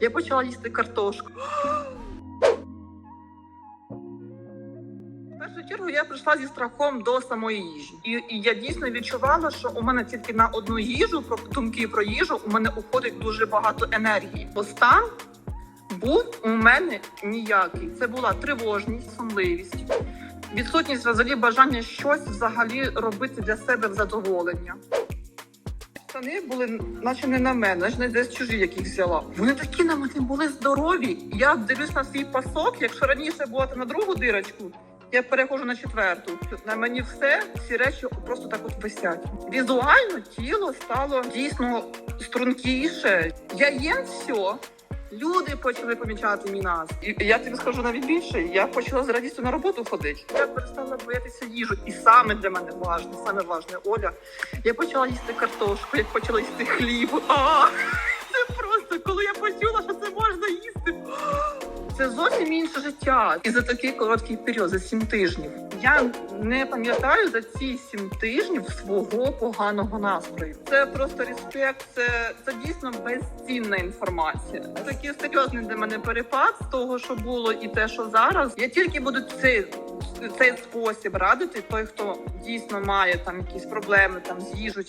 Я почала їсти картошку. В першу чергу я прийшла зі страхом до самої їжі, і, і я дійсно відчувала, що у мене тільки на одну їжу, про думки про їжу, у мене уходить дуже багато енергії. Бо стан був у мене ніякий. Це була тривожність, сонливість, відсутність взагалі бажання щось взагалі робити для себе в задоволення. Штани були, наче не на мене, наче не десь чужі, яких взяла. Вони такі на мене були здорові. Я дивлюсь на свій пасок. Якщо раніше була на другу дирочку, я перехожу на четверту. На мені все, всі речі просто так от висять. Візуально тіло стало дійсно стрункіше. Я їм все. Люди почали помічати мій нас. І я тобі скажу навіть більше. Я почала з радістю на роботу ходити. Я перестала боятися їжу. І саме для мене важне, саме важне, Оля. Я почала їсти картошку, я почала їсти хліб. А, це просто Це зовсім інше життя. І за такий короткий період, за сім тижнів. Я не пам'ятаю за ці сім тижнів свого поганого настрою. Це просто респект, це, це дійсно безцінна інформація. Такий серйозний для мене перепад з того, що було, і те, що зараз. Я тільки буду цей, цей спосіб радити той, хто дійсно має там якісь проблеми там з їжею